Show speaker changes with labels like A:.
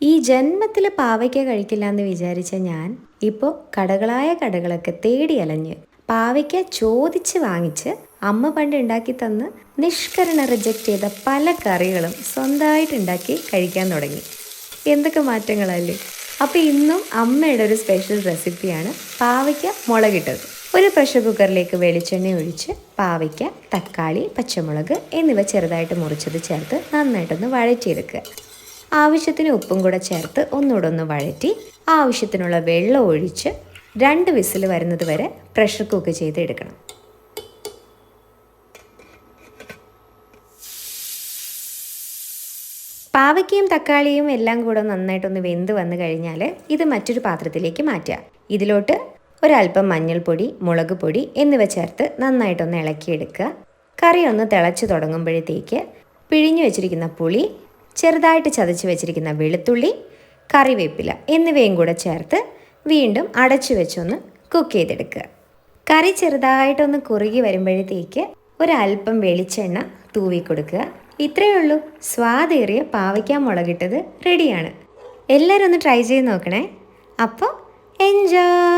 A: ഈ ജന്മത്തിൽ പാവയ്ക്ക കഴിക്കില്ല എന്ന് വിചാരിച്ച ഞാൻ ഇപ്പോൾ കടകളായ കടകളൊക്കെ തേടി അലഞ്ഞ് പാവയ്ക്ക ചോദിച്ച് വാങ്ങിച്ച് അമ്മ പണ്ട് ഉണ്ടാക്കി തന്ന് നിഷ്കരണ റിജക്റ്റ് ചെയ്ത പല കറികളും സ്വന്തമായിട്ട് ഉണ്ടാക്കി കഴിക്കാൻ തുടങ്ങി. എന്തൊക്കെ മാറ്റങ്ങളല്ലേ അപ്പോൾ ഇന്നും അമ്മയുടെ ഒരു സ്പെഷ്യൽ റെസിപ്പിയാണ് പാവയ്ക്ക മുളകിട്ടത്. ഒരു പ്രഷർ കുക്കറിലേക്ക് വെളിച്ചെണ്ണ ഒഴിച്ച് പാവയ്ക്ക തക്കാളി പച്ചമുളക് എന്നിവ ചെറുതായിട്ട് മുറിച്ചത് ചേർത്ത് നന്നായിട്ടൊന്ന് വഴറ്റിയെടുക്കുക. ആവശ്യത്തിന് ഉപ്പും കൂടെ ചേർത്ത് ഒന്നുകൂടെ ഒന്ന് വഴറ്റി ആവശ്യത്തിനുള്ള വെള്ളം ഒഴിച്ച് രണ്ട് വിസിൽ വരുന്നത് വരെ പ്രഷർ കുക്ക് ചെയ്ത് എടുക്കണം. പാവയ്ക്കയും തക്കാളിയും എല്ലാം കൂടെ നന്നായിട്ടൊന്ന് വെന്ത് വന്നു കഴിഞ്ഞാൽ ഇത് മറ്റൊരു പാത്രത്തിലേക്ക് മാറ്റുക. ഇതിലോട്ട് ഒരല്പം മഞ്ഞൾപ്പൊടി മുളക് പൊടി എന്നിവ ചേർത്ത് നന്നായിട്ടൊന്ന് ഇളക്കിയെടുക്കുക. കറി ഒന്ന് തിളച്ച് തുടങ്ങുമ്പോഴത്തേക്ക് പിഴിഞ്ഞു വെച്ചിരിക്കുന്ന പുളി ചെറുതായിട്ട് ചതച്ച് വെച്ചിരിക്കുന്ന വെളുത്തുള്ളി കറിവേപ്പില എന്നിവയും കൂടെ ചേർത്ത് വീണ്ടും അടച്ചു വെച്ചൊന്ന് കുക്ക് ചെയ്തെടുക്കുക. കറി ചെറുതായിട്ടൊന്ന് കുറുകി വരുമ്പോഴത്തേക്ക് ഒരല്പം വെളിച്ചെണ്ണ തൂവി കൊടുക്കുക. ഇത്രയേ ഉള്ളൂ. സ്വാദേറിയ പാവയ്ക്ക മുളകിട്ടത് റെഡിയാണ് എല്ലാവരും ഒന്ന് ട്രൈ ചെയ്ത് നോക്കണേ. അപ്പോൾ എൻജോയ്